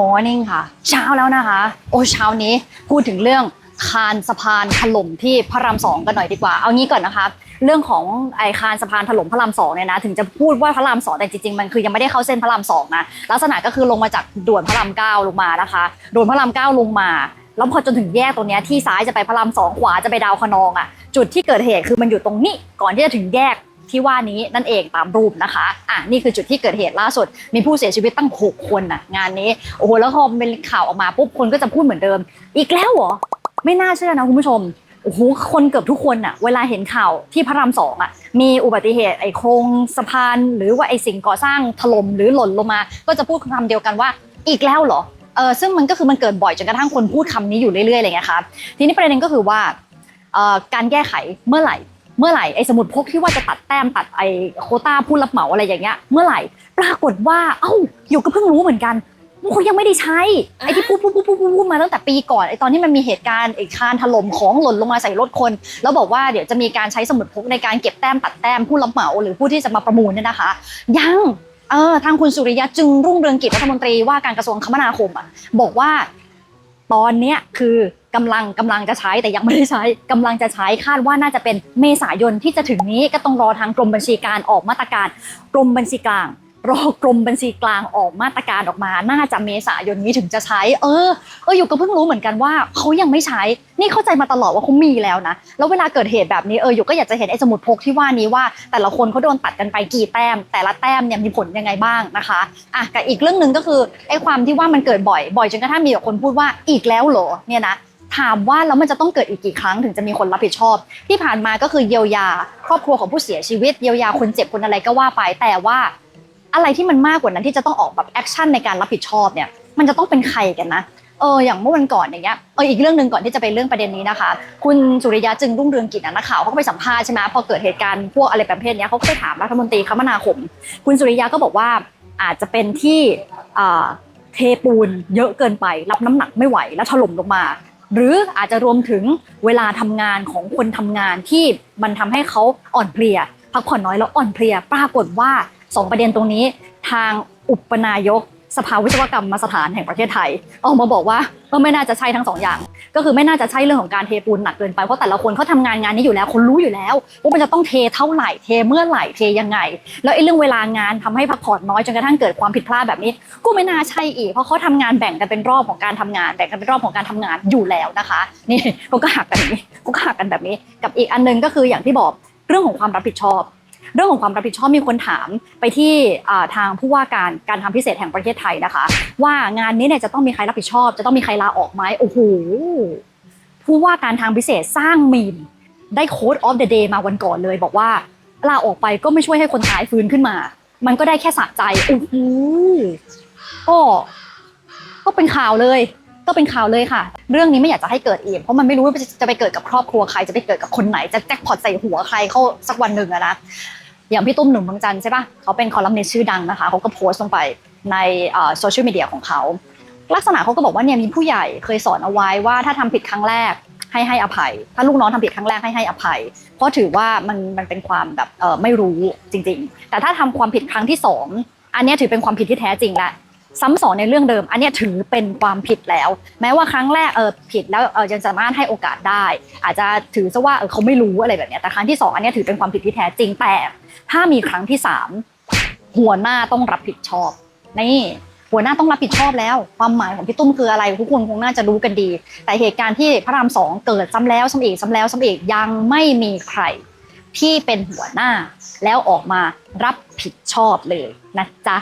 morning ค่ะ เช้าแล้วนะคะ โอ้เช้านี้พูดถึงเรื่องคานสะพานถล่มที่พระรามสองกันหน่อยดีกว่า เอางี้ก่อนนะคะ เรื่องของไอคานสะพานถล่มพระรามสองเนี่ยนะ ถึงจะพูดว่าพระรามสองแต่จริงๆ มันคือยังไม่ได้เข้าเส้นพระรามสองนะ ลักษณะก็คือลงมาจากด่วนพระรามเก้าลงมานะคะ ด่วนพระรามเก้าลงมา แล้วพอจนถึงแยกตรงนี้ที่ซ้ายจะไปพระรามสองขวาจะไปดาวคะนองอะ จุดที่เกิดเหตุคือมันอยู่ตรงนี้ ก่อนที่จะถึงแยก ที่ว่านี้นั่นเองตามรูปนะคะ อะนี่คือจุดที่เกิดเหตุล่าสุด มีผู้เสียชีวิตตั้ง 6 คนน่ะงานนี้ โอ้โห แล้วพอเป็นข่าวออกมาปุ๊บคนก็จะพูดเหมือนเดิม อีกแล้วเหรอ ไม่น่าเชื่อนะคุณผู้ชมโอ้โหคนเกือบทุกคนน่ะเวลาเห็นข่าวที่พระรามสองอะมีอุบัติเหตุไอ้โครงสะพาน หรือว่าไอ้สิ่งก่อสร้างถล่มหรือหล่นลงมา ก็จะพูดคำเดียวกันว่าอีกแล้วเหรอเออซึ่งมันก็คือมันเกิดบ่อยจนกระทั่งคนพูดคำนี้อยู่เรื่อยๆอะไรเงี้ยครับทีนี้ประเด็นก็คือว่าการแก้ไขเมื่อไหร่ เมื่อไหร่ไอ้สมุดพกที่ว่าจะตัดแต้มตัดไอ้โคต้าผู้รับเหมาอะไรอย่างเงี้ยเมื่อไหร่ ปรากฏว่า เอ้าอยู่ก็เพิ่งรู้เหมือนกันว่าเขายังไม่ได้ใช้ไอ้ที่พูดพูดพูดพูดพูดมาตั้งแต่ปีก่อนไอ้ตอนที่มันมีเหตุการณ์ไอ้คานถล่มของหล่นลงมาใส่รถคน แล้วบอกว่าเดี๋ยวจะมีการใช้สมุดพกในการเก็บแต้มตัดแต้มผู้รับเหมาหรือผู้ที่จะมาประมูลเนี่ยนะคะ ยังเออทางคุณสุริยะจึงรุ่งเรืองกิจรัฐมนตรีว่าการกระทรวงคมนาคมอะบอกว่าตอนเนี้ยคือ กำลังกำลังจะใช้แต่ยังไม่ได้ใช้กำลังจะใช้คาดว่าน่าจะเป็นเมษายนที่จะถึงนี้ก็ต้องรอทางกรมบัญชีการออกมาตรการกรมบัญชีกลางรอกรมบัญชีกลางออกมาตรการออกมา น่าจะเมษายนนี้ถึงจะใช้ เออ เอออยู่ก็เพิ่งรู้เหมือนกันว่าเขายังไม่ใช้ นี่เข้าใจมาตลอดว่าเขามีแล้วนะ แล้วเวลาเกิดเหตุแบบนี้เอออยู่ก็อยากจะเห็นไอ้สมุดพกที่ว่านี้ว่า แต่ละคนเขาโดนตัดกันไปกี่แต้ม แต่ละแต้มเนี่ยมีผลยังไงบ้างนะคะ อะกับอีกเรื่องหนึ่งก็คือไอ้ความที่ว่ามันเกิดบ่อย บ่อยจนกระทั่งมีคนพูดว่าอีกแล้วเหรอ เนี่ยนะ ถามว่าแล้วมันจะต้องเกิดอีกกี่ครั้งถึงจะมีคนรับผิดชอบ ที่ผ่านมาก็คือเยียวยา ครอบครัวของผู้เสียชีวิตเยียวยาคนเจ็บคนอะไรก็ว่าไป แต่ว่าอะไรที่มันมากกว่านั้นที่จะต้องออกแบบแอคชั่นในการรับผิดชอบเนี่ยมันจะต้องเป็นใครกันนะเอออย่างเมื่อวันก่อนอย่างเงี้ยเอออีกเรื่องหนึ่งก่อนที่จะไปเรื่องประเด็นนี้นะคะ คุณสุริยะจึงรุ่งเรืองกิจนักข่าวเขาก็ไปสัมภาษณ์ใช่ไหมพอเกิดเหตุการณ์พวกอะไรประเภทเนี้ยเขาก็ไปถามรัฐมนตรีคมนาคม คุณสุริยะก็บอกว่าอาจจะเป็นที่เทปูนเยอะเกินไป รับน้ำหนักไม่ไหวแล้วถล่มลงมา หรืออาจจะรวมถึงเวลาทำงานของคนทำงานที่มันทำให้เขาอ่อนเพลีย พักผ่อนน้อยแล้วอ่อนเพลีย ปรากฏว่าสองประเด็นตรงนี้ ทางอุปนายก สภาวิศวกรรมมาสถานแห่งประเทศไทย ออกมาบอกว่าเออไม่น่าจะใช่ทั้งสองอย่าง ก็คือไม่น่าจะใช่เรื่องของการเทปูนหนักเกินไปเพราะแต่ละคนเขาทำงานงานนี้อยู่แล้วคนรู้อยู่แล้วว่ามันจะต้องเทเท่าไหร่เทเมื่อไหร่เทยังไง แล้วไอ้เรื่องเวลางานทำให้พักผ่อนน้อยจนกระทั่งเกิดความผิดพลาดแบบนี้ ก็ไม่น่าใช่อีกเพราะเขาทำงานแบ่งกันเป็นรอบของการทำงานแบ่งกันเป็นรอบของการทำงานอยู่แล้วนะคะนี่เขาก็หักกันอย่างนี้เขาก็หักกันแบบนี้ กับอีกอันหนึงก็คืออย่างที่บอกเรื่องของความรับผิดชอบ เรื่องของความรับผิดชอบมีคนถามไปที่ทางผู้ว่าการการทำพิเศษแห่งประเทศไทยนะคะ ว่างานนี้เนี่ยจะต้องมีใครรับผิดชอบ จะต้องมีใครลาออกไหมโอ้โหผู้ว่าการทางพิเศษสร้างมีมได้โค้ดออฟเดอะเดย์มาวันก่อนเลย บอกว่าลาออกไปก็ไม่ช่วยให้คนตายฟื้นขึ้นมา มันก็ได้แค่สะใจโอ้โหก็ก็เป็นข่าวเลย ก็เป็นข่าวเลยค่ะ เรื่องนี้ไม่อยากจะให้เกิดอีกเพราะมันไม่รู้ว่าจะไปเกิดกับครอบครัวใครจะไปเกิดกับคนไหนจะแจ็คพอตใส่หัวใครเข้าสักวันหนึ่งอะนะอย่างพี่ตุ้มหนุ่มเมืองจันทร์ใช่ปะเขาเป็นคอลัมนิสต์ชื่อดังนะคะเขาก็โพสต์ลงไปในโซเชียลมีเดียของเขาลักษณะเขาก็บอกว่าเนี่ยมีผู้ใหญ่เคยสอนเอาไว้ว่าถ้าทำผิดครั้งแรกให้ให้อภัย ถ้าลูกน้องทำผิดครั้งแรกให้ให้อภัย เพราะถือว่ามันมันเป็นความแบบเออไม่รู้จริง ๆ แต่ถ้าทำความผิดครั้งที่สองอันนี้ถือเป็นความผิดที่แท้จริงละ ซ้ำสองในเรื่องเดิม อันนี้ถือเป็นความผิดแล้ว แม้ว่าครั้งแรกเออผิดแล้วเออยังสามารถให้โอกาสได้ อาจจะถือซะว่าเออเขาไม่รู้อะไรแบบนี้แต่ครั้งที่สองอันนี้ถือเป็นความผิดที่แท้จริงแต่ ถ้ามีครั้งที่สามหัวหน้าต้องรับผิดชอบนี่หัวหน้าต้องรับผิดชอบแล้ว ความหมายของพี่ตุ้มคืออะไร ทุกคนคงน่าจะรู้กันดี แต่เหตุการณ์ที่พระรามสองเกิดซ้ำแล้วซ้ำอีกซ้ำแล้วซ้ำอีกยังไม่มีใครที่เป็นหัวหน้า แล้วออกมารับผิดชอบเลยนะจ๊ะ